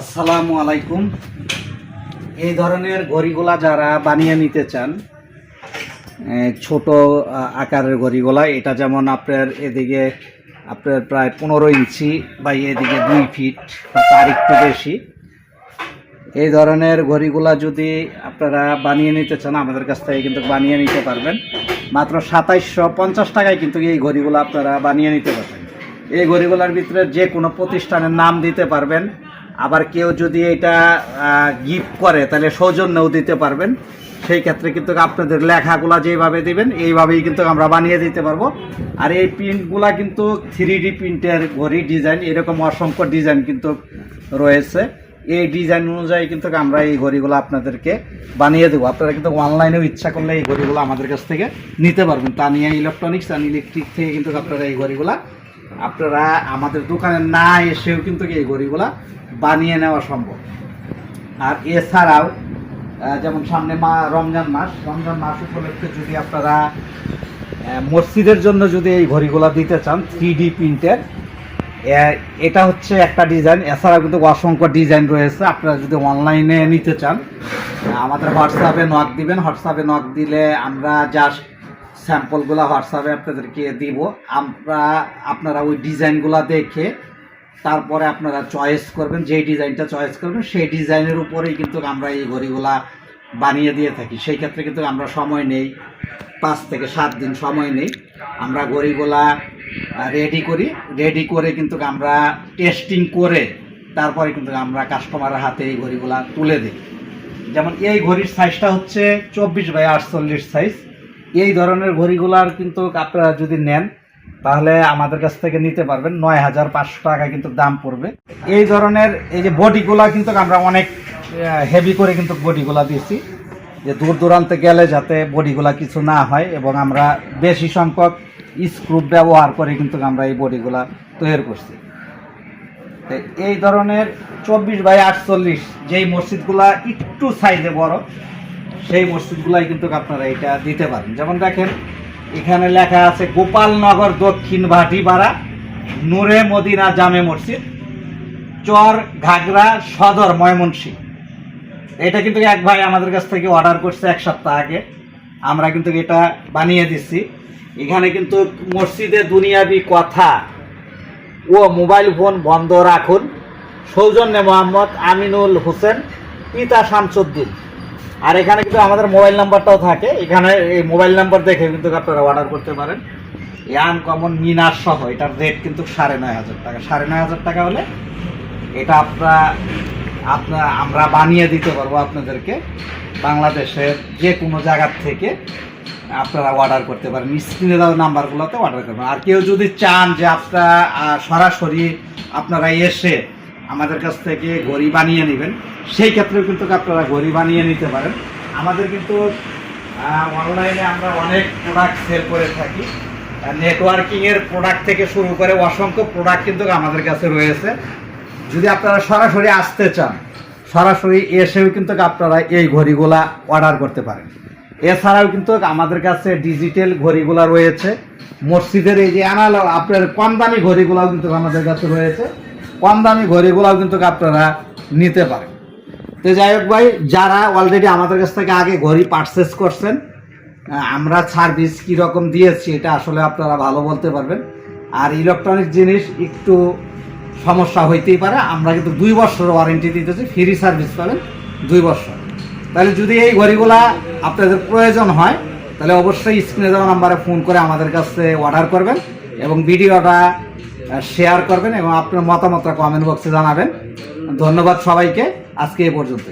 আসসালামু আলাইকুম। এই ধরনের ঘড়িগুলা যারা বানিয়ে নিতে চান ছোট আকারের ঘড়িগুলা এটা যেমন আপনার এদিকে, আপনার প্রায় পনেরো ইঞ্চি বা এদিকে দুই ফিট, বা তার একটু বেশি। এই ধরনের ঘড়িগুলা যদি আপনারা বানিয়ে নিতে চান, আমাদের কাছ থেকে কিন্তু বানিয়ে নিতে পারবেন। মাত্র সাতাইশশো পঞ্চাশ টাকায় কিন্তু এই ঘড়িগুলো আপনারা বানিয়ে নিতে পারবেন। এই ঘড়িগুলার ভিতরে যে কোনো প্রতিষ্ঠানের নাম দিতে পারবেন। আবার কেউ যদি এটা গিফট করে, তাহলে সৌজন্যও দিতে পারবেন। সেই ক্ষেত্রে কিন্তু আপনাদের লেখাগুলা যেভাবে দেবেন, এইভাবেই কিন্তু আমরা বানিয়ে দিতে পারব। আর এই প্রিন্টগুলা কিন্তু থ্রি ডি প্রিন্টের ঘড়ি ডিজাইন এরকম অসংখ্য ডিজাইন কিন্তু রয়েছে। এই ডিজাইন অনুযায়ী কিন্তু আমরা এই ঘড়িগুলো আপনাদেরকে বানিয়ে দেবো। আপনারা কিন্তু অনলাইনেও ইচ্ছা করলে এই ঘড়িগুলো আমাদের কাছ থেকে নিতে পারবেন। তা নিয়ে ইলেকট্রনিক্স অ্যান্ড ইলেকট্রিক থেকে কিন্তু আপনারা এই ঘড়িগুলা আপনারা আমাদের দোকানে না এসেও কিন্তু এই ঘড়িগুলা বানিয়ে নেওয়া সম্ভব। আর এছাড়াও যেমন সামনে মা, রমজান মাস রমজান মাস উপলক্ষে যদি আপনারা মসজিদের জন্য যদি এই ঘড়িগুলা দিতে চান থ্রি ডি প্রিন্টের এটা হচ্ছে একটা ডিজাইন এছাড়াও কিন্তু অসংখ্য ডিজাইন রয়েছে। আপনারা যদি অনলাইনে নিতে চান, আমাদের হোয়াটসঅ্যাপে নক দিবেন। হোয়াটসঅ্যাপে নক দিলে আমরা জাস্ট স্যাম্পলগুলো হোয়াটসঅ্যাপে আপনাদেরকে দিব। আমরা, আপনারা ওই ডিজাইনগুলো দেখে তারপরে আপনারা চয়েস করবেন, যেই ডিজাইনটা চয়েস করবেন, সেই ডিজাইনের উপরেই কিন্তু আমরা এই ঘড়িগুলা বানিয়ে দিয়ে থাকি। সেই ক্ষেত্রে কিন্তু আমরা সময় নেই, পাঁচ থেকে সাত দিন সময় নেই। আমরা ঘড়িগুলা রেডি করি। রেডি করে কিন্তু আমরা টেস্টিং করে তারপরে কিন্তু আমরা কাস্টমারের হাতে এই ঘড়িগুলা তুলে দিই। যেমন এই ঘড়ির সাইজটা হচ্ছে চব্বিশ বাই আটচল্লিশ সাইজ এই ধরনের ঘড়িগুলার কিন্তু আপনারা যদি নেন, তাহলে আমাদের কাছ থেকে নিতে পারবেন। নয় হাজার পাঁচশো টাকা কিন্তু দাম পড়বে। এই ধরনের এই যে বডিগুলা কিন্তু আমরা অনেক হেভি করে কিন্তু বডিগুলা দিয়েছি। যে দূর দূরান্তে গেলে যাতে বডিগুলা কিছু না হয় এবং আমরা বেশি সংখ্যক স্ক্রুপ ব্যবহার করে কিন্তু আমরা এই বডিগুলা তৈরি করছি। এই ধরনের চব্বিশ বাই আটচল্লিশ যেই মসজিদগুলা একটু সাইজে বড় সেই মসজিদগুলাই কিন্তু আপনারা এটা দিতে পারেন। যেমন দেখেন, এখানে লেখা আছে, গোপালনগর দক্ষিণ ভাটিপাড়া, নূরে মদিনা জামে মসজিদ, চর ঘাগরা সদর ময়মনসিংহ। এটা কিন্তু এক ভাই আমাদের কাছ থেকে অর্ডার করছে এক সপ্তাহ আগে। আমরা কিন্তু এটা বানিয়ে দিচ্ছি এখানে কিন্তু মসজিদে দুনিয়াবি কথা ও মোবাইল ফোন বন্ধ রাখুন। সৌজন্যে মোহাম্মদ আমিনুল হোসেন, পিতা শামসুদ্দিন। আর এখানে কিন্তু আমাদের মোবাইল নাম্বারটাও থাকে। এখানে এই মোবাইল নাম্বার দেখে কিন্তু আপনারা অর্ডার করতে পারেন। ইয়ান কমন মিনার সহ, এটার রেট কিন্তু সাড়ে নয় হাজার টাকা। সাড়ে নয় হাজার টাকা হলে এটা আপনারা, আপনার, আমরা বানিয়ে দিতে পারব আপনাদেরকে। বাংলাদেশের যে কোনো জায়গার থেকে আপনারা অর্ডার করতে পারেন। স্ক্রিনে দেওয়া নাম্বারগুলোতে অর্ডার করবেন। আর কেউ যদি চান যে আপনারা সরাসরি আপনারা এসে আমাদের কাছ থেকে ঘড়ি বানিয়ে নেবেন সেই ক্ষেত্রেও কিন্তু আপনারা ঘড়ি বানিয়ে নিতে পারেন। আমাদের কিন্তু অনলাইনে আমরা অনেক প্রোডাক্ট সেল করে থাকি। নেটওয়ার্কিংয়ের প্রোডাক্ট থেকে শুরু করে অসংখ্য প্রোডাক্ট কিন্তু আমাদের কাছে রয়েছে। যদি আপনারা সরাসরি আসতে চান, সরাসরি এসেও কিন্তু আপনারা এই ঘড়িগুলা অর্ডার করতে পারেন। এছাড়াও কিন্তু আমাদের কাছে ডিজিটাল ঘড়িগুলা রয়েছে। মসজিদের এই যে আনালো আপনার কম দামি ঘড়িগুলাও কিন্তু আমাদের কাছে রয়েছে। কম দামি ঘড়িগুলাও কিন্তু আপনারা নিতে পারেন। তো যাই হোক ভাই, যারা অলরেডি আমাদের কাছ থেকে আগে ঘড়ি পারচেস করছেন আমরা সার্ভিস কীরকম দিয়েছি এটা আসলে আপনারা ভালো বলতে পারবেন। আর ইলেকট্রনিক জিনিস একটু সমস্যা হইতেই পারে, আমরা কিন্তু দুই বছর ওয়ারেন্টি দিতেছি ফ্রি সার্ভিস পাবেন দুই বছর। তাহলে যদি এই ঘড়িগুলা আপনাদের প্রয়োজন হয়, তাহলে অবশ্যই স্ক্রিনে দেওয়া নাম্বারে ফোন করে আমাদের কাছে অর্ডার করবেন এবং ভিডিওটা শেয়ার করবেন এবং আপনার মতামতটা কমেন্ট বক্সে জানাবেন। ধন্যবাদ সবাইকে। আজকে এ পর্যন্ত